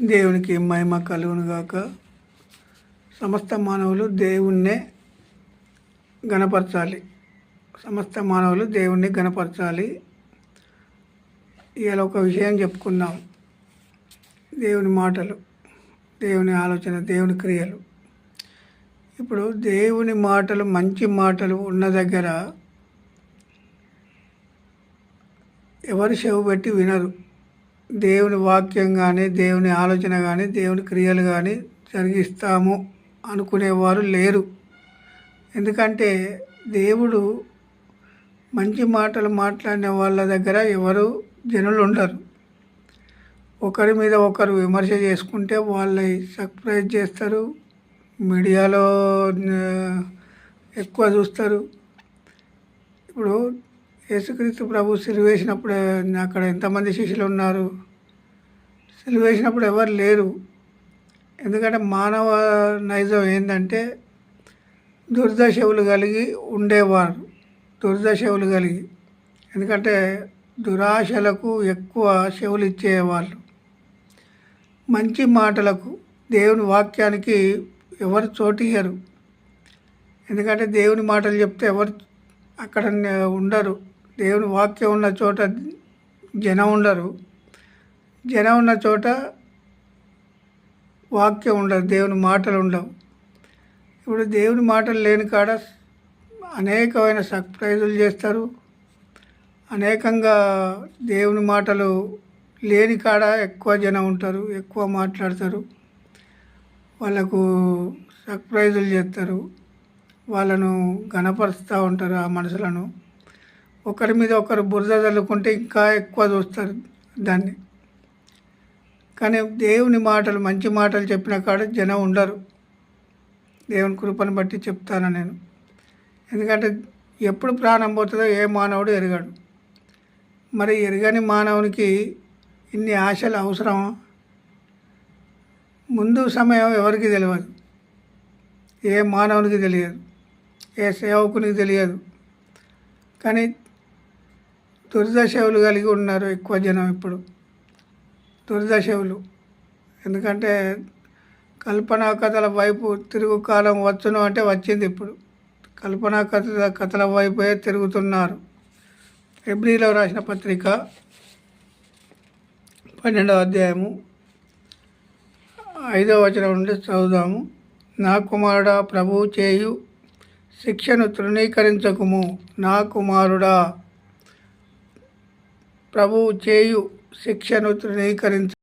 దేవునికి మహిమ కలుగునుగాక. సమస్త మానవులు దేవుణ్ణే గణపరచాలి సమస్త మానవులు దేవుణ్ణి గణపరచాలి ఇలా ఒక విషయం చెప్పుకుందాం. దేవుని మాటలు దేవుని ఆలోచన దేవుని క్రియలు. ఇప్పుడు దేవుని మాటలు మంచి మాటలు ఉన్న దగ్గర ఎవరు చెవు పెట్టి వినరు. దేవుని వాక్యం కానీ దేవుని ఆలోచన కానీ దేవుని క్రియలు కానీ జరిగిస్తాము అనుకునేవారు లేరు. ఎందుకంటే దేవుడు మంచి మాటలు మాట్లాడిన వాళ్ళ దగ్గర ఎవరు జనులు ఉండరు. ఒకరి మీద ఒకరు విమర్శ చేసుకుంటే వాళ్ళని సర్ప్రైజ్ చేస్తారు. మీడియాలో ఎక్కువ చూస్తారు. ఇప్పుడు యేసుక్రీస్తు ప్రభు సిలువేసినప్పుడు అక్కడ ఎంతమంది శిష్యులు ఉన్నారు? సిలువేసినప్పుడు ఎవరు లేరు. ఎందుకంటే మానవ నైజం ఏంటంటే దుర్దశవులు కలిగి ఉండేవారు. దుర్దశవులు కలిగి. ఎందుకంటే దురాశలకు ఎక్కువ చెవులు ఇచ్చేవాళ్ళు. మంచి మాటలకు దేవుని వాక్యానికి ఎవరు చోటియ్యరు ఎందుకంటే దేవుని మాటలు చెప్తే ఎవరు అక్కడ ఉండరు. దేవుని వాక్యం ఉన్న చోట జనం ఉండరు. జనం ఉన్న చోట వాక్యం ఉండదు. దేవుని మాటలు ఉండవు. ఇప్పుడు దేవుని మాటలు లేని కాడ అనేకమైన సర్ప్రైజులు చేస్తారు. అనేకంగా దేవుని మాటలు లేని కాడ ఎక్కువ జనం ఉంటారు. ఎక్కువ మాట్లాడతారు. వాళ్ళకు సర్ప్రైజులు చేస్తారు. వాళ్ళను గణపరుస్తూ ఉంటారు ఆ మనుషులను ఒకరి మీద ఒకరు బురద చల్లుకుంటే ఇంకా ఎక్కువ చూస్తారు దాన్ని. కానీ దేవుని మాటలు మంచి మాటలు చెప్పిన కాడ జనం ఉండరు. దేవుని కృపను బట్టి చెప్తాను నేను. ఎందుకంటే ఎప్పుడు ప్రాణం పోతుందో ఏ మానవుడు ఎరగడు. మరి ఎరగని మానవునికి ఇన్ని ఆశలు అవసరమా ముందు సమయం ఎవరికి తెలియదు? ఏ మానవునికి తెలియదు? ఏ సేవకునికి తెలియదు? కానీ దుర్దశవులు కలిగి ఉన్నారు ఎక్కువ జనం ఇప్పుడు. దుర్దశవులు ఎందుకంటే కల్పనా కథల వైపు తిరుగు కాలం వచ్చును అంటే వచ్చింది ఇప్పుడు. కల్పనా కథ కథల వైపే తిరుగుతున్నారు. ఎబ్రిలో రాసిన పత్రిక పన్నెండవ అధ్యాయము ఐదవ వచనం నుండి చదువుదాము. నా కుమారుడా ప్రభువు చేయు శిక్షను తృణీకరించకుము. నా కుమారుడా ప్రభువు చేయు శిక్షను తృణీకరించ.